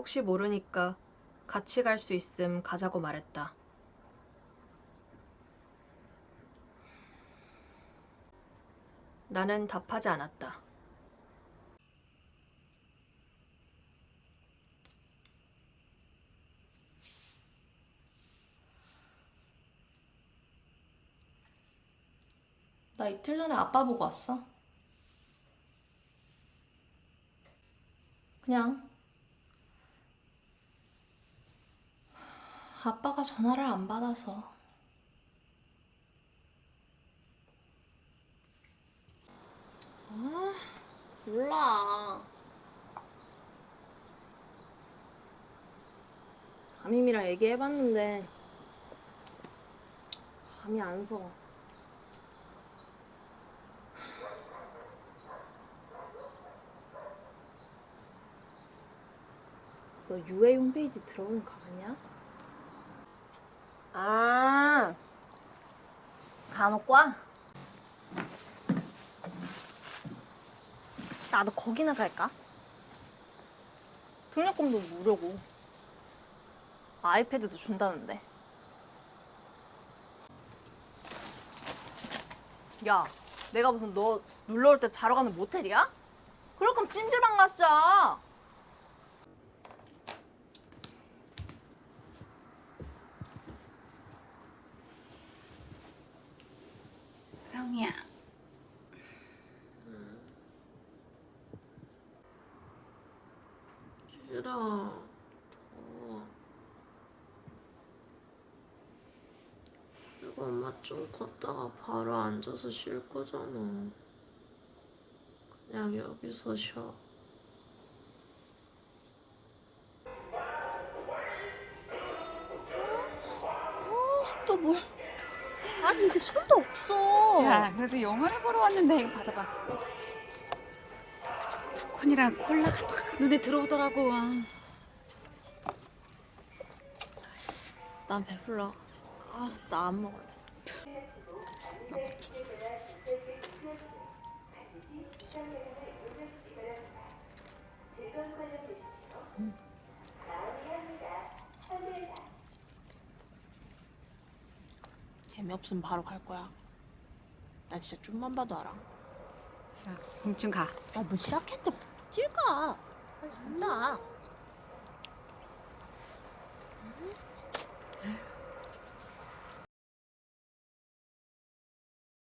혹시 모르니까 같이 갈 수 있음 가자고 말했다. 나는 답하지 않았다. 나 이틀 전에 아빠 보고 왔어. 그냥 아빠가 전화를 안 받아서 아 몰라 담임이랑 얘기해봤는데 감이 안 서. 너 UA 홈페이지 들어오는 거 아니야? 아, 간호과? 나도 거기나 갈까? 등록금도 무료고 아이패드도 준다는데 야, 내가 무슨 너 놀러 올 때 자러 가는 모텔이야? 그럴 거면 찜질방 갔어 성이야. 싫어. 더워. 그리고 엄마 좀 컸다가 바로 앉아서 쉴 거잖아. 그냥 여기서 쉬어. 또 뭘? 아니 이제 손도 없어 야, 그래도 영화를 보러 왔는데 이거 받아봐. 팝콘이랑 콜라가 딱 눈에 들어오더라고. 난 배불러 아 나 안 먹을래 재미없으면 바로 갈 거야. 나 진짜 좀만 봐도 알아. 자, 공춘 가. 아뭐 시작했 어딜 가? 빨리 앉아. 음.